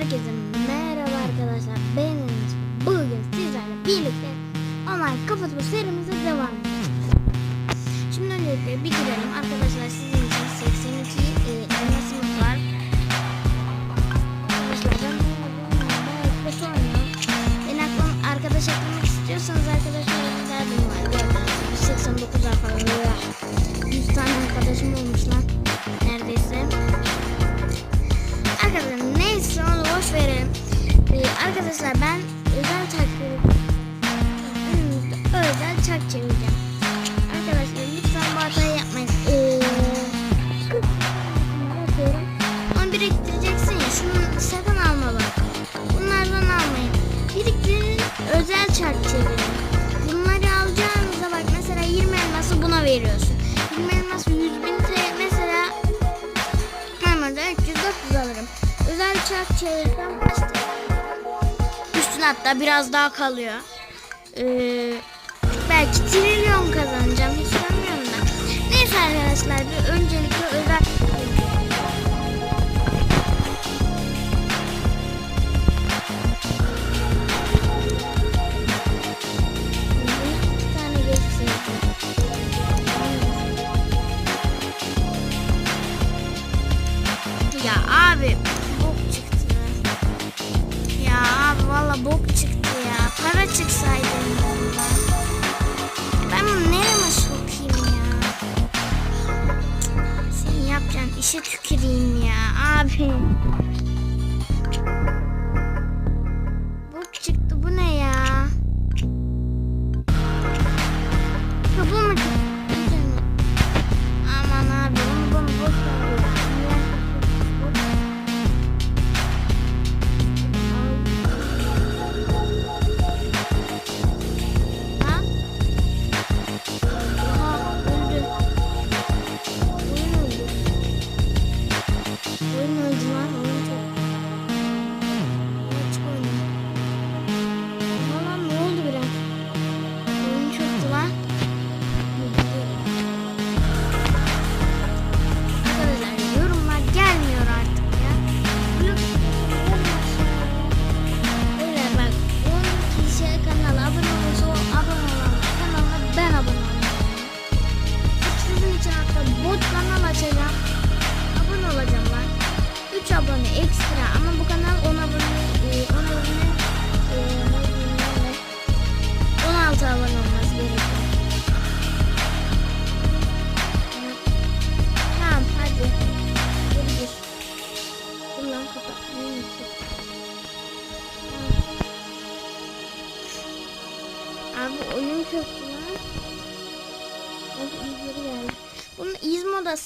Herkese merhaba arkadaşlar. Enes. Bugün sizlerle birlikte online kafatma serimize devam edeceğiz. Şimdi öncelikle bir girelim. Arkadaşlar sizin için 82 e, elmasımız var. Arkadaşlar ben oynuyorum. Beni aklım arkadaş eklemek istiyorsanız arkadaşlar derdim var. Gördüğünüz gibi 89 falan. 100 tane arkadaşım olmuş lan. Çevirsem kaçtı? Üstüne hatta biraz daha kalıyor. Ee, belki trilyon kazanacağım. Hiç sanmıyorum da. Neyse arkadaşlar bir öncelikle özel. Ya abi işe tüküreyim ya abi.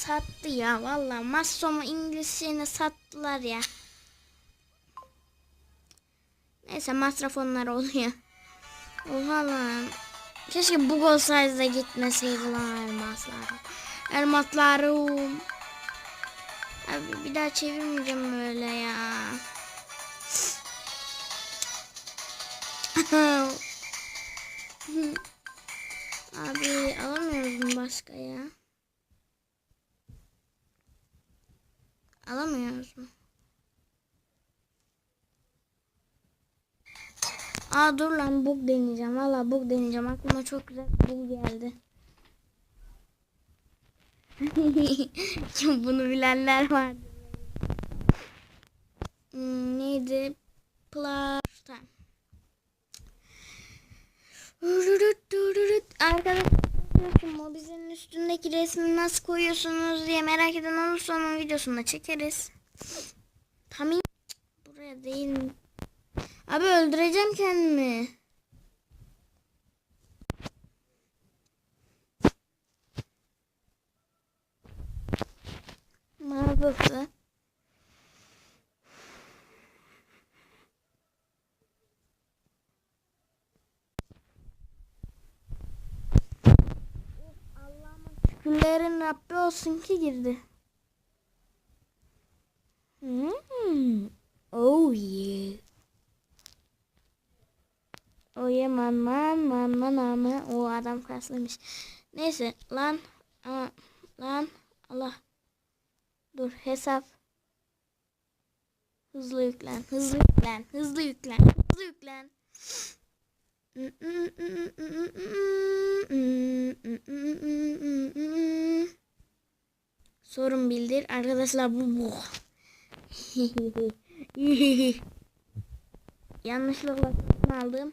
Sattı ya. Valla Massomu İngiliz şeyine sattılar ya. Neyse masraf onlar oluyor. Oha lan. Keşke bug olsaydı da gitmeseydi lan elmaslar. Elmaslarım. Abi bir daha çevirmeyeceğim öyle ya. Abi alamıyoruz mu başka ya? Alamıyoruz mu? Aa dur lan bug deneyeceğim. Valla bug deneyeceğim. Aklıma çok güzel bug geldi. Bunu bilenler vardı. Hmm, neydi? Plus time. Arkadaşlar mobizenin üstündeki resmi nasıl koyuyorsunuz diye merak eden olursa onun videosunu da çekeriz. Tam buraya değil? Abi öldüreceğim kendimi. Mağazası. Şükürlerin Rabbi olsun ki girdi. Hmm. Oh yeah. Oh yeah man man man man man. O adam kaslıymış. Neyse lan. Aa, lan. Allah. Dur hesap. Hızlı yüklen, hızlı yüklen, hızlı yüklen, hızlı yüklen. Sorun bildir. Arkadaşlar bu bu. Yanlışlıkla aldım.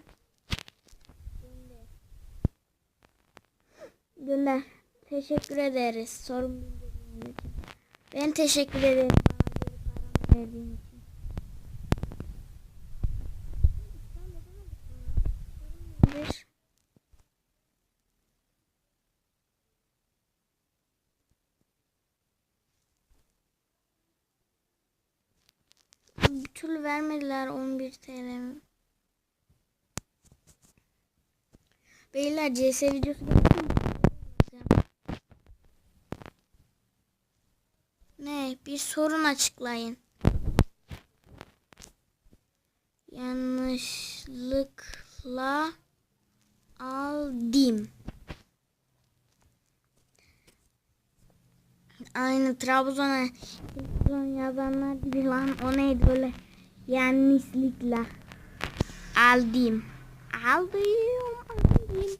Gönder. Teşekkür ederiz. Sorun bildirdiğin için. Ben teşekkür ederim. Bana. Bir. Bir türlü vermediler 11 TL. Beyler CS videosu? Ne? Bir sorun açıklayın. Yanlışlıkla aldım. Aynı Trabzon'a Trabzon yazanlar gibi lan o neydi öyle yanlışlıkla aldım. Aldım, aldım.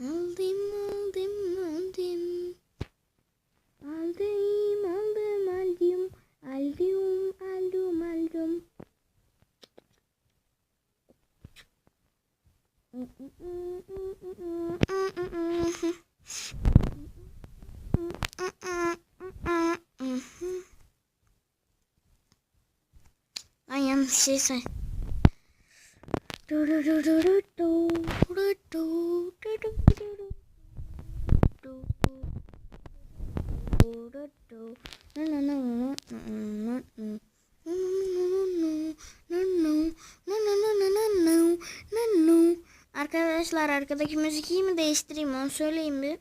Aldım, aldım, aldım. Aldım, aldım, aldım. Aldım, aldım, aldım. Lan yanlış şey say. Du du du du du du du Arkadaşlar arkadaki müziği mi değiştireyim onu söyleyeyim bir.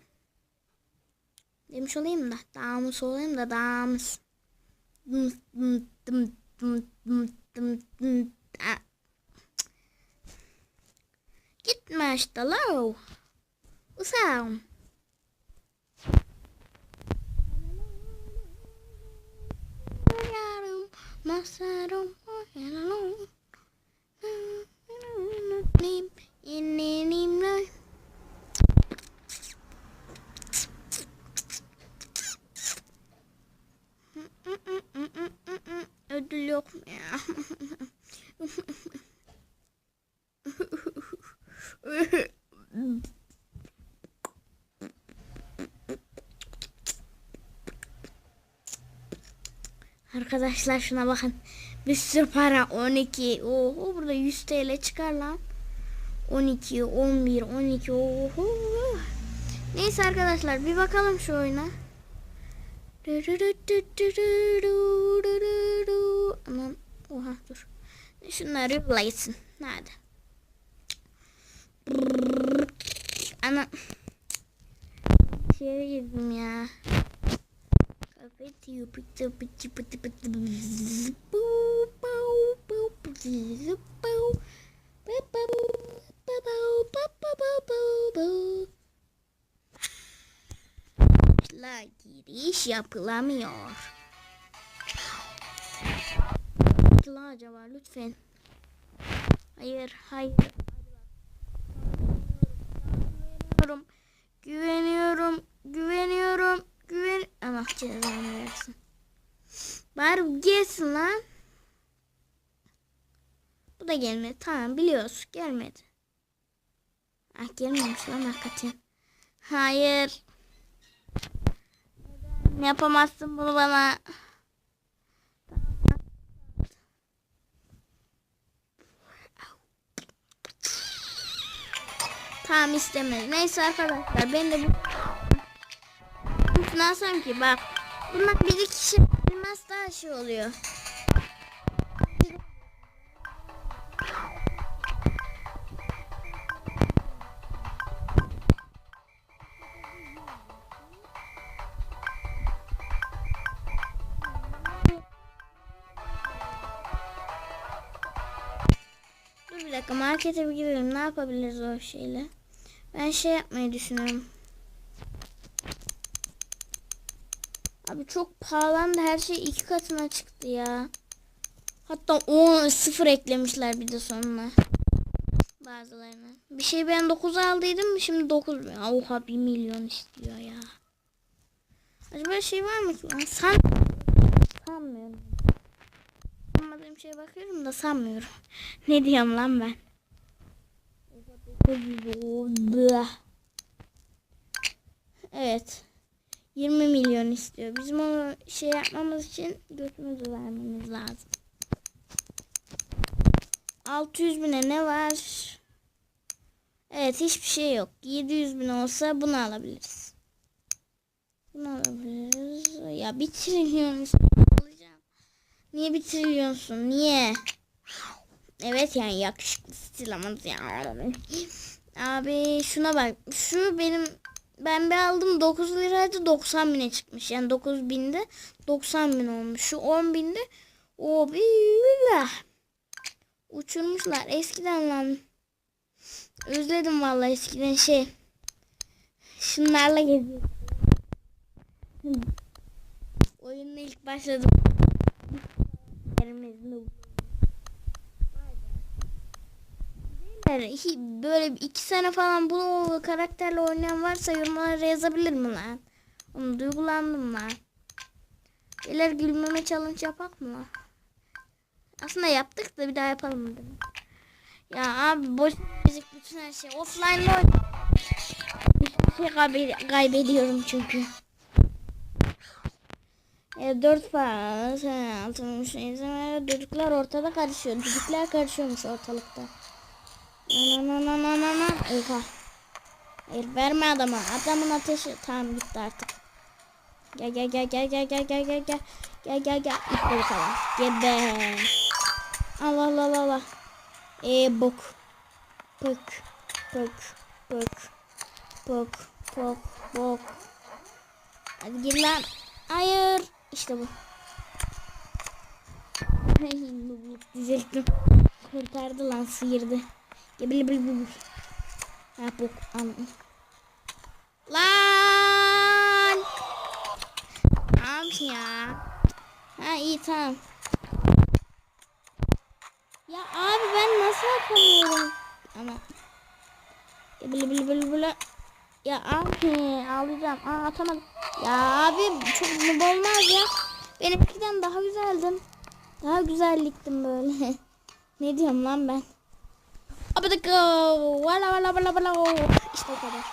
Demiş olayım da dağımız olayım da dım. Ah. Gitme işte lo. Usam. Yarım masarım yarım. Nim inim lo. Ödül yok mu ya? Arkadaşlar şuna bakın. Bir sürü para 12. Oho burada 100 TL çıkar lan. 12, 11, 12. Oho. Neyse arkadaşlar bir bakalım şu oyuna. Aman oha dur. Şunları yolla gitsin. Nerede? Ana. Şeye girdim ya. La giriş yapılamıyor. La acaba lütfen. Hayır, hayır. Bari gelsin lan. Bu da gelmedi. Tamam biliyoruz. Gelmedi. Ah gelmemiş lan hakikaten. Hayır. Neden yapamazsın bunu bana? Tamam istemedi. Neyse arkadaşlar ben de bu alsam ki bak. Bunlar bir kişi bilmez daha şey oluyor. Dur bir dakika markete bir girelim. Ne yapabiliriz o şeyle? Ben şey yapmayı düşünüyorum. Abi çok pahalandı. Her şey iki katına çıktı ya. Hatta 10 sıfır eklemişler bir de sonuna. Bazılarına. Bir şey ben 9 aldıydım şimdi 9 bin. Oha 1 milyon istiyor ya. Acaba şey var mı ki? lan? San sanmıyorum. Sanmadığım şeye bakıyorum da sanmıyorum. Ne diyorum lan ben? Evet. 20 milyon istiyor. Bizim onu şey yapmamız için götümüzü vermemiz lazım. 600 bine ne var? Evet hiçbir şey yok. 700 bin olsa bunu alabiliriz. Bunu alabiliriz. Ya bir trilyon alacağım. Niye bir trilyonsun? Niye? Evet yani yakışıklı stil ama ya. Abi şuna bak. Şu benim ben bir aldım 9 liraydı 90 bine çıkmış. Yani 9 binde 90 bin olmuş. Şu 10 binde o billah. Uçurmuşlar eskiden lan. Özledim vallahi eskiden şey. Şunlarla geziyordum. Oyunun ilk başladım. Böyle iki sene falan bu karakterle oynayan varsa yorumlara yazabilir mi lan? Onu duygulandım lan. Beyler gülmeme challenge yapak mı lan? Aslında yaptık da bir daha yapalım dedim. Ya abi boş müzik bütün her şey. Offline oyun. Hiçbir şey kaybe- kaybediyorum çünkü. E, dört falan. Sen altın Düdükler ortada karışıyor. Düdükler karışıyormuş ortalıkta. Na na na na. Oha. Hayır verme adama. Adamın ateşi tamam gitti artık. Gel gel gel gel gel gel gel gel gel. Gel gel gel. Bu kadar. Gebe. Al al al al. al. E bok. Pık. Pık. Pık. Pık. Pık. Bok. Hadi gir lan. Hayır. İşte bu. Düzelttim. Kurtardı lan sıyırdı. Gebili bili bili. Ha bok. Al. Lan. Abi ya. Ha iyi tamam. Ya abi ben nasıl atamıyorum? Ana. Gebili bili bili bili. Ya abi ağlayacağım. Aa atamadım. Ya abi çok noob olmaz ya. Ben eskiden daha güzeldim. Daha güzelliktim böyle. ne diyorum lan ben? Abi de go. Valla valla valla valla. İşte o kadar.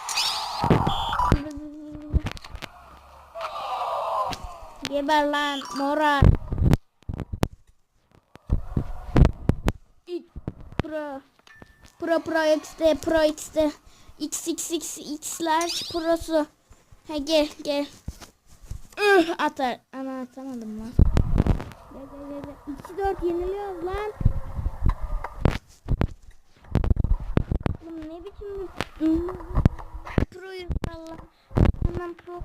Geber lan mora. Pro. Pro Pro XD Pro XD. XXX X large Pro'su. Ha gel gel. Üh, atar. Ana atamadım lan. Gel gel gel. 2-4 yeniliyoruz lan. Ne proyuz valla. Hemen pro.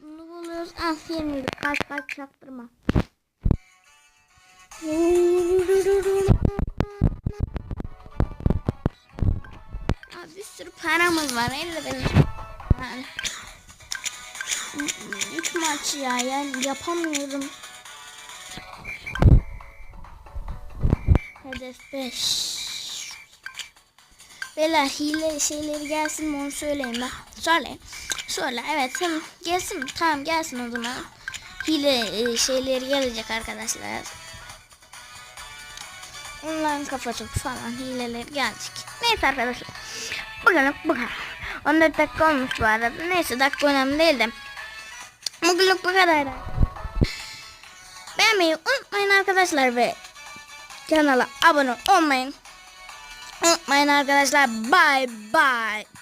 Noob oluyoruz. Ah yenildik. Kaç kaç çaktırma. Abi bir sürü paramız var. Elle benim. Yani. Üç maç ya. Yani yapamıyorum. Hedef 5. Beyler hile şeyleri gelsin mi onu söyleyin bak. Söyle. Söyle evet tamam gelsin? Tamam gelsin o zaman. Hile e, şeyleri gelecek arkadaşlar. Onların kafa topu falan hileler gelecek. Neyse arkadaşlar. Bugünlük bu kadar. 14 dakika olmuş bu arada. Neyse dakika önemli değil de. Bugünlük bu kadar. Beğenmeyi unutmayın arkadaşlar ve kanala abone olmayın. Unutmayın arkadaşlar. Bye bye.